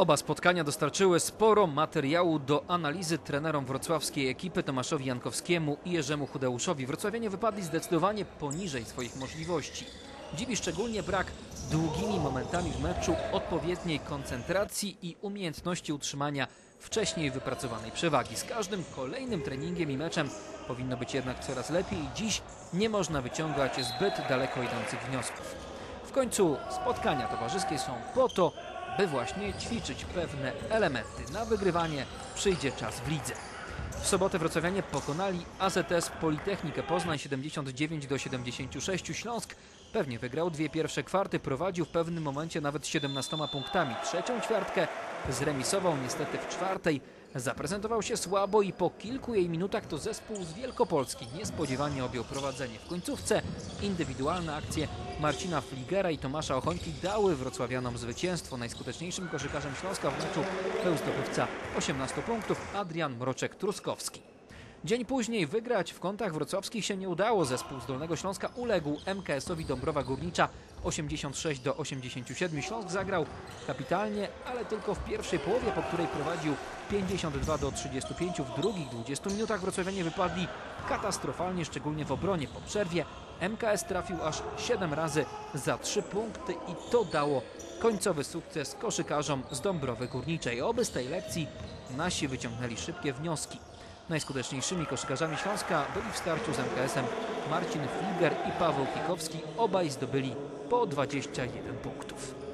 Oba spotkania dostarczyły sporo materiału do analizy trenerom wrocławskiej ekipy Tomaszowi Jankowskiemu i Jerzemu Chudeuszowi. Wrocławianie wypadli zdecydowanie poniżej swoich możliwości. Dziwi szczególnie brak długimi momentami w meczu odpowiedniej koncentracji i umiejętności utrzymania wcześniej wypracowanej przewagi. Z każdym kolejnym treningiem i meczem powinno być jednak coraz lepiej i dziś nie można wyciągać zbyt daleko idących wniosków. W końcu spotkania towarzyskie są po to, by właśnie ćwiczyć pewne elementy. Na wygrywanie przyjdzie czas w lidze. W sobotę wrocławianie pokonali AZS Politechnikę Poznań 79 do 76. Śląsk pewnie wygrał dwie pierwsze kwarty, prowadził w pewnym momencie nawet 17 punktami. Trzecią ćwiartkę zremisował niestety w czwartej. Zaprezentował się słabo i po kilku jej minutach to zespół z Wielkopolski niespodziewanie objął prowadzenie. W końcówce indywidualne akcje Marcina Fligera i Tomasza Ochońki dały wrocławianom zwycięstwo. Najskuteczniejszym koszykarzem Śląska w meczu był zdobywca 18 punktów Adrian Mroczek-Truskowski. Dzień później wygrać w kątach wrocławskich się nie udało. Zespół z Dolnego Śląska uległ MKS-owi Dąbrowa Górnicza 86 do 87. Śląsk zagrał kapitalnie, ale tylko w pierwszej połowie, po której prowadził 52 do 35. W drugich 20 minutach wrocławianie wypadli katastrofalnie, szczególnie w obronie. Po przerwie MKS trafił aż 7 razy za 3 punkty i to dało końcowy sukces koszykarzom z Dąbrowy Górniczej. Oby z tej lekcji nasi wyciągnęli szybkie wnioski. Najskuteczniejszymi koszykarzami Śląska byli w starciu z MKS-em Marcin Fliger i Paweł Kikowski. Obaj zdobyli po 21 punktów.